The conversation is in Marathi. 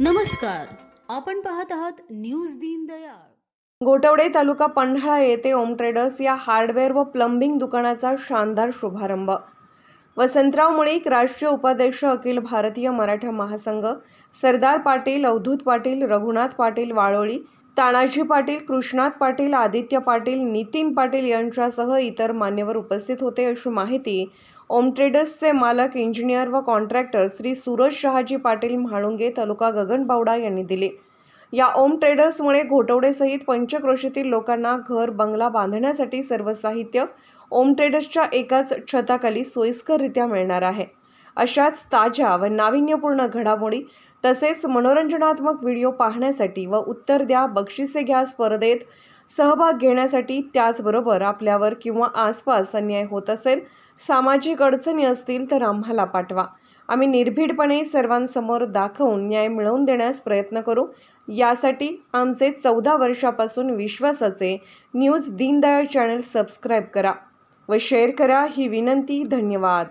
नमस्कार. आपण पाहत आहात न्यूज दीनदयाळ गोटवडे तालुका पन्हाळा येथे ओम ट्रेडर्स या हार्डवेअर व प्लंबिंग दुकानाचा शानदार शुभारंभ. वसंतराव मुळीक राष्ट्रीय उपाध्यक्ष अखिल भारतीय मराठा महासंघ सरदार पाटील अवधूत पाटील रघुनाथ पाटील वाळोळी तानाजी पाटील कृष्णात पाटील आदित्य पाटील नितीन पाटील यांच्यासह इतर मान्यवर उपस्थित होते अशी माहिती ओम ट्रेडर्सचे मालक इंजिनियर व कॉन्ट्रॅक्टर श्री सूरज शहाजी पाटील म्हाळुंगे तालुका गगनबावडा यांनी दिली. या ओम ट्रेडर्समुळे घोटवडेसहित पंचक्रोशीतील लोकांना घर बंगला बांधण्यासाठी सर्व साहित्य ओम ट्रेडर्सच्या एकाच छताखाली सोयीस्कररित्या मिळणार आहे. अशाच ताज्या व नाविन्यपूर्ण घडामोडी तसेच मनोरंजनात्मक व्हिडिओ पाहण्यासाठी व उत्तर द्या बक्षिसे घ्या स्पर्धेत सहभाग घेण्यासाठी त्याचबरोबर आपल्यावर किंवा आसपास अन्याय होत असेल सामाजिक अडचणी असतील तर आम्हाला पाठवा. आम्ही निर्भीडपणे सर्वांसमोर दाखवून न्याय मिळवून देण्यास प्रयत्न करू. यासाठी आमचे चौदा वर्षापासून विश्वासाचे न्यूज दीनदयाळ चॅनल सबस्क्राईब करा व शेअर करा ही विनंती. धन्यवाद.